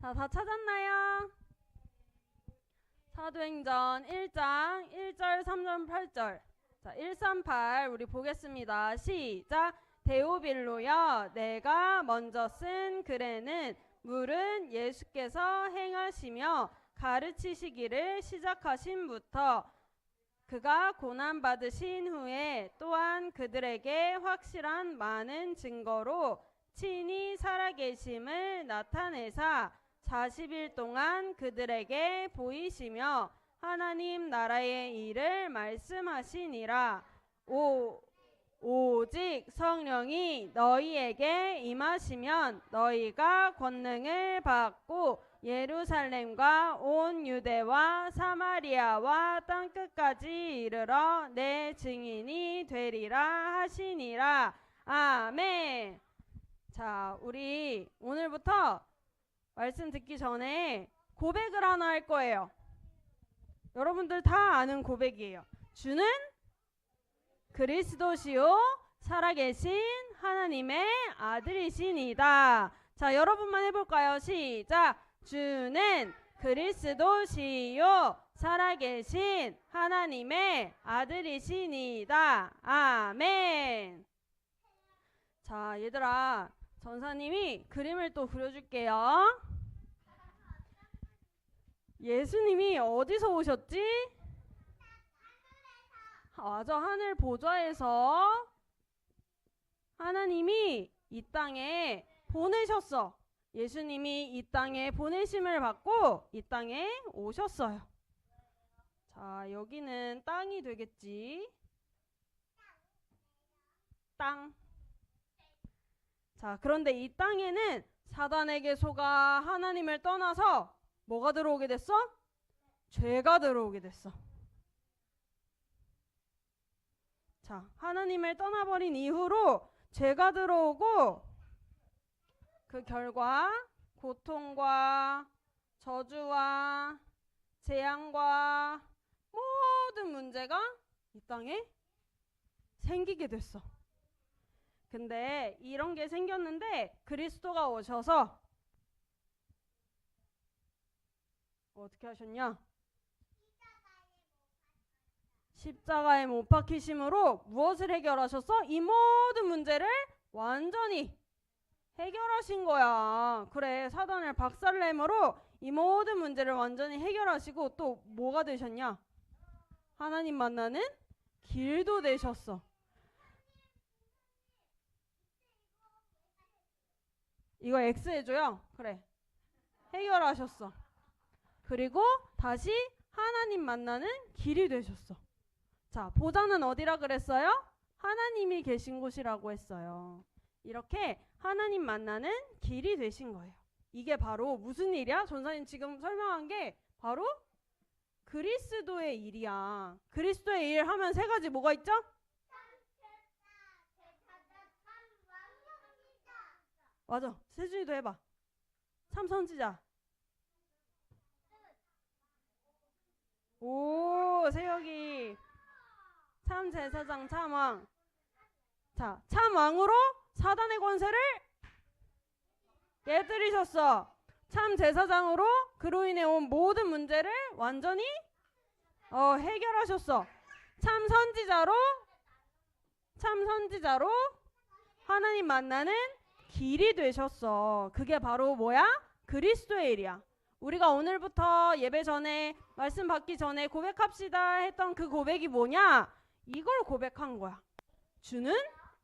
자, 다 찾았나요? 사도행전 1장 1절, 3절, 8절. 자, 138 우리 보겠습니다. 시작. 데오빌로여 내가 먼저 쓴 글에는 물은 예수께서 행하시며 가르치시기를 시작하신부터 그가 고난 받으신 후에 또한 그들에게 확실한 많은 증거로 친히 살아계심을 나타내사 40일 동안 그들에게 보이시며 하나님 나라의 일을 말씀하시니라. 오, 오직 성령이 너희에게 임하시면 너희가 권능을 받고 예루살렘과 온 유대와 사마리아와 땅끝까지 이르러 내 증인이 되리라 하시니라. 아멘. 자, 우리 오늘부터 말씀 듣기 전에 고백을 하나 할 거예요. 여러분들 다 아는 고백이에요. 주는 그리스도시요 살아계신 하나님의 아들이시니다. 자, 여러분만 해볼까요? 시작. 주는 그리스도시요 살아계신 하나님의 아들이시니다. 아멘. 자, 얘들아, 전사님이 그림을 또 그려줄게요. 예수님이 어디서 오셨지? 아, 맞아, 하늘 보좌에서 하나님이 이 땅에 보내셨어. 예수님이 이 땅에 보내심을 받고 이 땅에 오셨어요. 자, 여기는 땅이 되겠지. 땅. 자, 그런데 이 땅에는 사단에게 속아 하나님을 떠나서 뭐가 들어오게 됐어? 죄가 들어오게 됐어. 자, 하나님을 떠나버린 이후로 죄가 들어오고 그 결과 고통과 저주와 재앙과 모든 문제가 이 땅에 생기게 됐어. 근데 이런 게 생겼는데 그리스도가 오셔서 어떻게 하셨냐? 십자가에 못 박히심으로 무엇을 해결하셨어? 이 모든 문제를 완전히 해결하신 거야. 그래, 사단을 박살내므로 이 모든 문제를 완전히 해결하시고 또 뭐가 되셨냐? 하나님 만나는 길도 되셨어. 이거 X 해줘요. 그래. 해결하셨어. 그리고 다시 하나님 만나는 길이 되셨어. 자, 보좌는 어디라 그랬어요? 하나님이 계신 곳이라고 했어요. 이렇게 하나님 만나는 길이 되신 거예요. 이게 바로 무슨 일이야? 전사님 지금 설명한 게 바로 그리스도의 일이야. 그리스도의 일 하면 세 가지 뭐가 있죠? 맞아. 세준이도 해봐. 참 선지자. 오, 세혁이. 참 제사장 참왕. 자, 참왕으로 사단의 권세를 깨뜨리셨어. 참 제사장으로 그로 인해 온 모든 문제를 완전히 어, 해결하셨어. 참 선지자로 참 선지자로 하나님 만나는 길이 되셨어. 그게 바로 뭐야? 그리스도의 일이야. 우리가 오늘부터 예배 전에 말씀 받기 전에 고백합시다 했던 그 고백이 뭐냐? 이걸 고백한 거야. 주는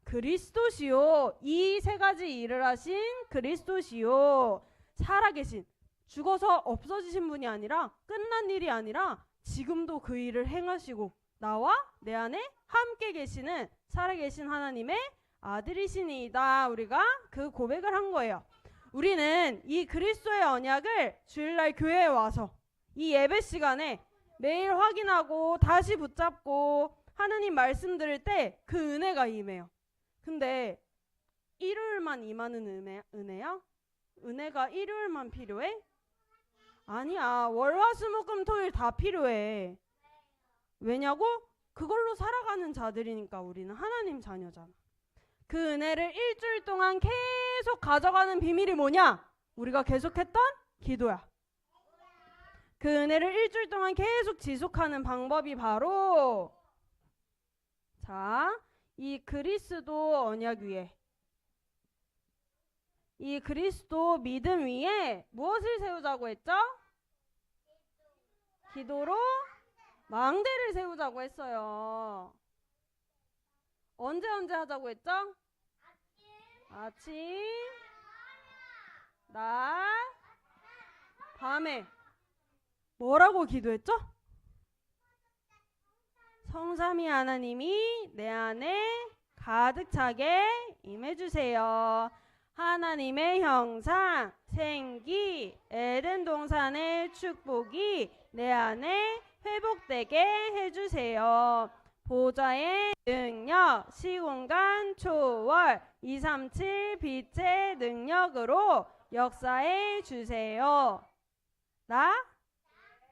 그리스도시요. 이 세 가지 일을 하신 그리스도시요. 살아계신 죽어서 없어지신 분이 아니라 끝난 일이 아니라 지금도 그 일을 행하시고 나와 내 안에 함께 계시는 살아계신 하나님의 아들이시니이다. 우리가 그 고백을 한 거예요. 우리는 이 그리스도의 언약을 주일날 교회에 와서 이 예배 시간에 매일 확인하고 다시 붙잡고 하나님 말씀 들을 때 그 은혜가 임해요. 근데 일요일만 임하는 은혜, 은혜야? 은혜가 일요일만 필요해? 아니야. 월화수목금 토일 다 필요해. 왜냐고? 그걸로 살아가는 자들이니까 우리는 하나님 자녀잖아. 그 은혜를 일주일 동안 계속 가져가는 비밀이 뭐냐? 우리가 계속했던 기도야. 그 은혜를 일주일 동안 계속 지속하는 방법이 바로 자, 이 그리스도 언약 위에 이 그리스도 믿음 위에 무엇을 세우자고 했죠? 기도로 망대를 세우자고 했어요. 언제 언제 하자고 했죠? 아침, 낮, 밤에 뭐라고 기도했죠? 성삼위 하나님이 내 안에 가득 차게 임해주세요. 하나님의 형상, 생기, 에덴 동산의 축복이 내 안에 회복되게 해주세요. 보좌의 능력, 시공간 초월, 237 빛의 능력으로 역사해 주세요. 나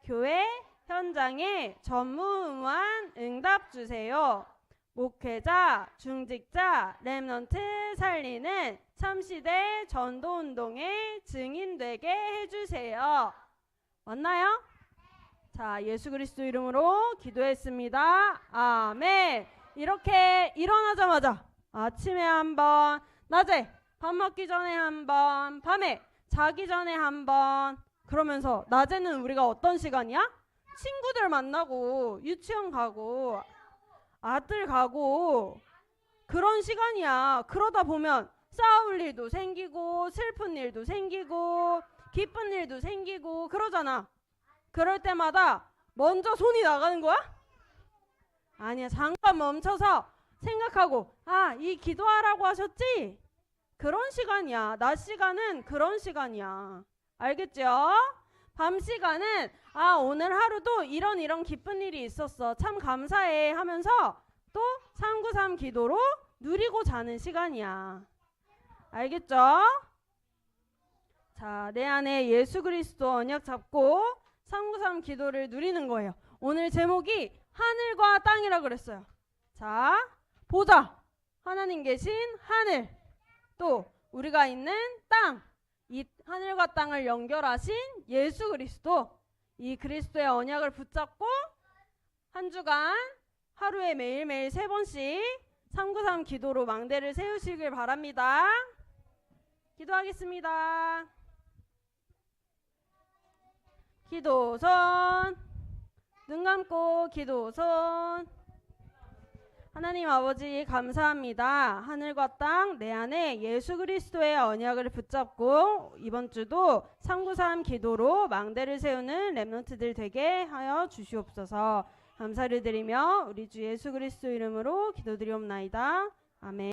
교회 현장에 전무후무한 응답 주세요. 목회자, 중직자, 랩넌트 살리는 참시대 전도운동의 증인 되게 해주세요. 맞나요? 자, 예수 그리스도 이름으로 기도했습니다. 아멘. 이렇게 일어나자마자 아침에 한 번, 낮에 밥 먹기 전에 한 번, 밤에 자기 전에 한 번. 그러면서 낮에는 우리가 어떤 시간이야? 친구들 만나고 유치원 가고 아들 가고 그런 시간이야. 그러다 보면 싸울 일도 생기고 슬픈 일도 생기고 기쁜 일도 생기고 그러잖아. 그럴 때마다 먼저 손이 나가는 거야? 아니야. 잠깐 멈춰서 생각하고 아, 이 기도하라고 하셨지? 그런 시간이야. 낮 시간은 그런 시간이야. 알겠죠? 밤 시간은 아, 오늘 하루도 이런 이런 기쁜 일이 있었어. 참 감사해 하면서 또 393 기도로 누리고 자는 시간이야. 알겠죠? 자, 내 안에 예수 그리스도 언약 잡고 393 기도를 누리는 거예요. 오늘 제목이 하늘과 땅이라 그랬어요. 자, 보자. 하나님 계신 하늘. 또 우리가 있는 땅. 이 하늘과 땅을 연결하신 예수 그리스도. 이 그리스도의 언약을 붙잡고 한 주간 하루에 매일매일 세 번씩 393 기도로 망대를 세우시길 바랍니다. 기도하겠습니다. 기도손 눈 감고 기도손 하나님 아버지 감사합니다. 하늘과 땅 내 안에 예수 그리스도의 언약을 붙잡고 이번 주도 393 기도로 망대를 세우는 랩런트들 되게 하여 주시옵소서. 감사를 드리며 우리 주 예수 그리스도 이름으로 기도드리옵나이다. 아멘.